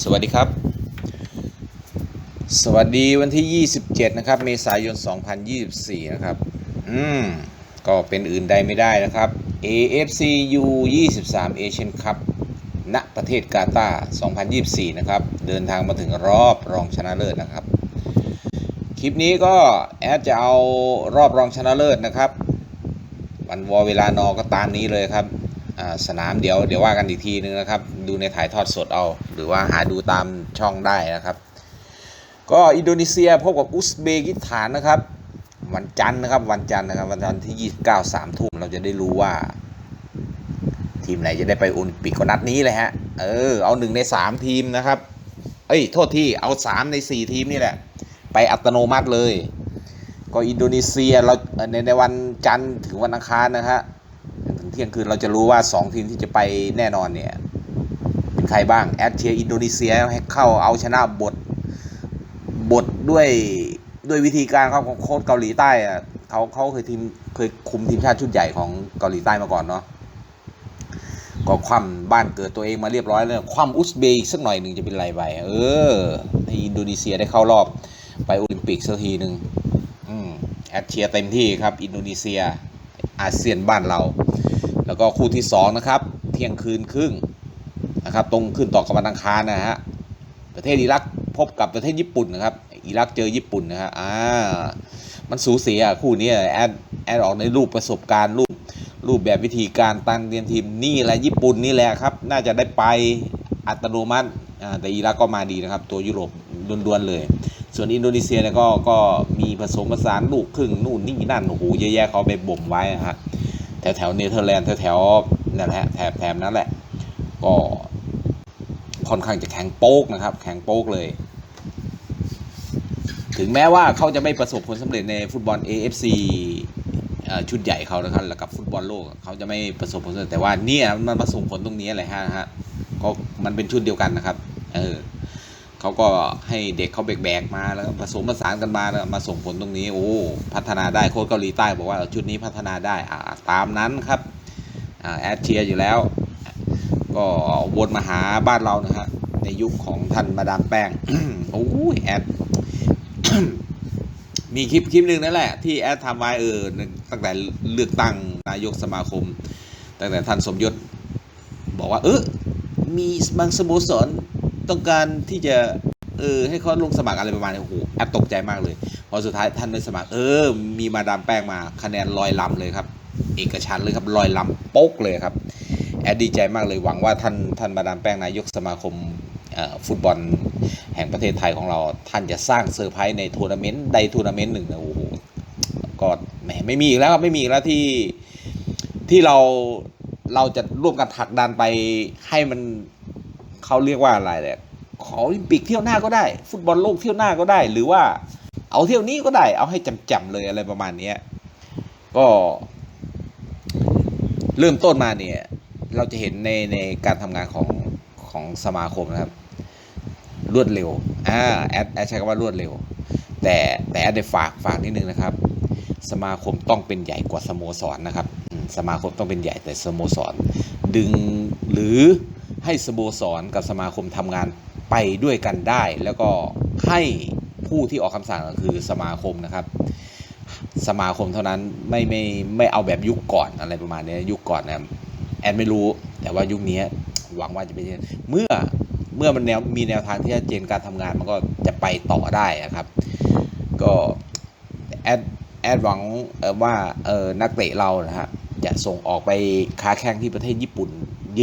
สวัสดีครับ สวัสดีวันที่ 27 นะครับ เมษายน 2024 นะครับ อืม ก็เป็นอื่นใดไม่ได้นะครับ AFC U 23 Asian Cup ณประเทศกาตาร์2024 นะครับ เดินทางมาถึงรอบรองชนะเลิศนะครับ คลิปนี้ก็แอดจะเอารอบรองชนะเลิศนะครับ วันวอเวลานอก็ตามนี้เลยครับ สนามเดี๋ยวเดี๋ยวว่ากันอีกทีนึงนะครับ ดูในถ่ายทอดสดเอา หรือว่าหาดูตามช่องได้นะครับ ก็อินโดนีเซียพบกับอุซเบกิสถานนะครับ วันจันทร์นะครับวันจันทร์นะครับวันจันทร์ที่ 29 3ทุ่มเราจะได้รู้ว่า ทีมไหนจะได้ไปโอลิมปิกก็นัดนี้เลยฮะเออเอาหนึ่งใน3ทีมนะครับ เอ้ยโทษที่เอา3ใน4ทีมนี่แหละ ไปอัตโนมัติเลย ก็อินโดนีเซียเราในในวันจันทร์ถึงวันอังคารนะฮะถึง เที่ยงคืนเราจะรู้ว่า 2 ทีมที่จะไปแน่นอนเนี่ย เป็นใครบ้าง แอดเชียอินโดนีเซียให้เข้าเอาชนะบท บทด้วยด้วยวิธีการครับของโค้ชเกาหลีใต้อะเขาเขาเคยทีมเคยคุมทีมชาติชุดใหญ่ของเกาหลีใต้มาก่อนเนาะก็คว่ำบ้านเกิดตัวเองมาเรียบร้อยแล้วคว่ำอุซเบย์อีกสักหน่อยหนึ่งจะเป็นไรไปเออให้อินโดนีเซียได้เข้ารอบไปโอลิมปิกสักทีหนึ่งอืมแอดเชียเต็มที่ครับ อินโดนีเซียอาเซียนบ้านเรา แล้วก็คู่ที่สองนะครับเที่ยงคืนครึ่งนะครับตรงขึ้นต่อกับวันอังคารนะฮะประเทศอิรักพบกับประเทศญี่ปุ่นนะครับอิรักเจอญี่ปุ่นนะฮะอ่ามันสูสีอะคู่นี้แอดแอดออกในรูปประสบการณ์รูปรูปแบบวิธีการตั้งเตรียนทีมนี่แหละญี่ปุ่นนี่แหละครับ น่าจะได้ไปอัตโนมัติอ่าแต่อิรักก็มาดีนะครับ ตัวยุโรปล้วนๆเลย ส่วนอินโดนีเซียเนี่ยก็ก็มีผสมผสานลูกครึ่งนู่นนี่นั่นโอ้โหเยอะแยะเขาไปบ่มไว้นะฮะ แถวแถวเนเธอร์แลนด์แถวแถวนั่นแหละแถบแถบนั้นแหละ ก็ค่อนข้างจะแข็งโป๊กนะครับ แข็งโป๊กเลย ถึงแม้ว่าเขาจะไม่ประสบผลสำเร็จในฟุตบอล AFC เอ่อชุดใหญ่เขานะครับแล้วกับฟุตบอลโลกเขาจะไม่ประสบผลสำเร็จแต่ว่าเนี่ยมันประสบผลตรงนี้แหละฮะฮะก็มันเป็นชุดเดียวกันนะครับ เออ เขาก็ให้เด็กเขาแบกๆมาแล้วผสมผสานกันมาแล้วมาส่งผลตรงนี้ โอ้พัฒนาได้โค้ชเกาหลีใต้บอกว่าชุดนี้พัฒนาได้อ่าตามนั้นครับอ่าแอดเชียร์อยู่แล้ว ก็วนมาหาบ้านเรานะฮะในยุคของท่านมาดามแป้งโอ้ยแอดมีคลิปคลิปหนึ่งนั่นแหละ ที่แอดทำไว้เออตั้งแต่เลือกตั้งนายกสมาคม ตั้งแต่ท่านสมยศบอกว่า เออมีบางสโมสร ต้องการที่จะเออให้เขาลงสมัครอะไรประมาณนี้โอ้โหแอดตกใจมากเลยพอสุดท้ายท่านได้สมัคร เออ มีมาดามแป้งมาคะแนนลอยลำเลยครับ เอกฉันเลยครับลอยลำโป๊กเลยครับ แอดดีใจมากเลยหวังว่าท่านท่านมาดามแป้งนายกสมาคมฟุตบอลแห่งประเทศไทยของเรา ท่านจะสร้างเซอร์ไพรส์ในทัวร์นาเมนต์ใดทัวร์นาเมนต์หนึ่งนะโอ้โหก็แหมไม่มีอีกแล้วครับไม่มีอีกแล้วที่ที่เราเราจะร่วมกันผลักดันไปให้มัน เขาเรียกว่าอะไรเนี่ยขอโอลิมปิกเที่ยวหน้าก็ได้ ฟุตบอลโลกเที่ยวหน้าก็ได้ หรือว่าเอาเที่ยวนี้ก็ได้ เอาให้จำๆเลยอะไรประมาณนี้ก็ เริ่มต้นมาเนี่ย เราจะเห็นในในการทำงานของของสมาคมนะครับ รวดเร็วอ่าแอดแอดใช้คำว่ารวดเร็ว แต่แต่แอดได้ฝากฝากนิดนึงนะครับ สมาคมต้องเป็นใหญ่กว่าสโมสรนะครับ สมาคมต้องเป็นใหญ่แต่สโมสร ดึงหรือ ให้สโมสรกับสมาคมทำงานไปด้วยกันได้ แล้วก็ให้ผู้ที่ออกคำสั่งก็คือสมาคมนะครับ สมาคมเท่านั้นไม่ไม่ไม่เอาแบบยุคก่อนอะไรประมาณนี้ยุคก่อนนะแอนไม่รู้ แต่ว่ายุคนี้หวังว่าจะเป็นอย่นเมื่อเมื่อมันแนวมีแนวทางที่ชัดเจนการทำงานมันก็จะไปต่อได้นะครับ ก็แอดแอดหวังว่าเออนักเตะเรานะฮะจะส่งออกไปค้าแข่งที่ประเทศญี่ปุ่น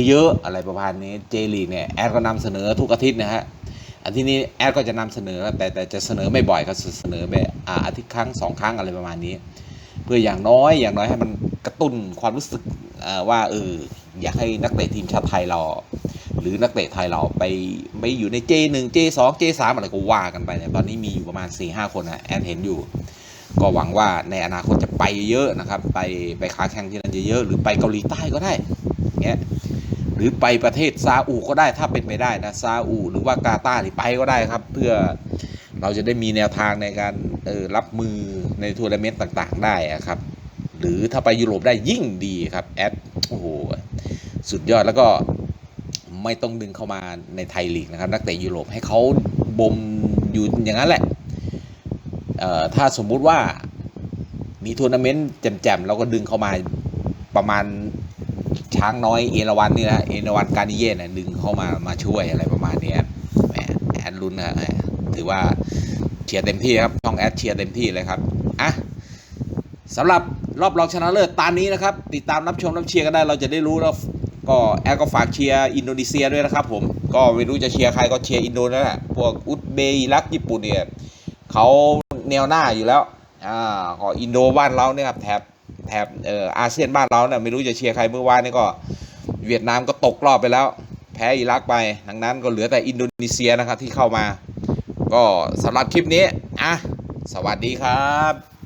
เยอะๆอะไรประมาณนี้เจลีกเนี่ยแอดก็นำเสนอทุกอาทิตย์นะฮะอันที่นี้แอดก็จะนำเสนอแต่แต่จะเสนอไม่บ่อยก็เสนอไปอาอาทิตย์ครั้งสองครั้งอะไรประมาณนี้ เพื่ออย่างน้อยอย่างน้อยให้มันกระตุ้นความรู้สึกว่าเอออยากให้นักเตะทีมชาติไทยเราหรือนักเตะไทยเราไปไม่อยู่ใน J1 J2 J3 อะไรก็ว่ากันไปเนี่ยตอนนี้มีอยู่ประมาณ 4-5 คนนะแอดเห็นอยู่ ก็หวังว่าในอนาคตจะไปเยอะนะครับ ไปไปค้าแข่งที่นั่นเยอะๆหรือไปเกาหลีใต้ก็ได้เงี้ย หรือไปประเทศซาอุก็ได้ถ้าเป็นไปได้นะซาอุหรือว่ากาตาร์ที่ไปก็ได้ครับ เพื่อเราจะได้มีแนวทางในการออรับมือในทัวร์นาเมนต์ต่างๆ ได้ครับ หรือถ้าไปยุโรปได้ยิ่งดีครับแอดโอ้โหสุดยอดแล้วก็ไม่ต้องดึงเข้ามาในไทยลีกนะครับ นักเตะยุโรปให้เขาบ่มอยู่อย่างนั้นแหละออถ้าสมมุติว่ามีทัวร์นาเมนต์แจ่มๆเราก็ดึงเข้ามาประมาณ ช้างน้อยเอราวันนี่นะเอราวันการนิเย่นะดึงเข้ามามาช่วยอะไรประมาณนี้แหมแอดลุ้นนะถือว่าเชียร์เต็มที่ครับช่องแอดเชียร์เต็มที่เลยครับอะสำหรับรอบรองชนะเลิศตามนี้นะครับ ติดตามรับชมรับเชียร์กันได้เราจะได้รู้แล้วก็แอลก็ฝากเชียร์อินโดนีเซียด้วยนะครับผมก็ไม่รู้จะเชียร์ใครก็เชียร์อินโดนั่นแหละพวกอุซเบย์อิรักญี่ปุ่นเนี่ยเขาแนวหน้าอยู่แล้วอ่าก็อินโดบ้านเราเนี่ยครับแถบ แถบเอ่ออาเซียนบ้านเราเนี่ยไม่รู้จะเชียร์ใครเมื่อวานนี่ก็ เวียดนามก็ตกรอบไปแล้ว แพ้อิรักไปดังนั้นก็เหลือแต่อินโดนีเซียนะครับที่เข้ามา ก็สำหรับคลิปนี้อะสวัสดีครับ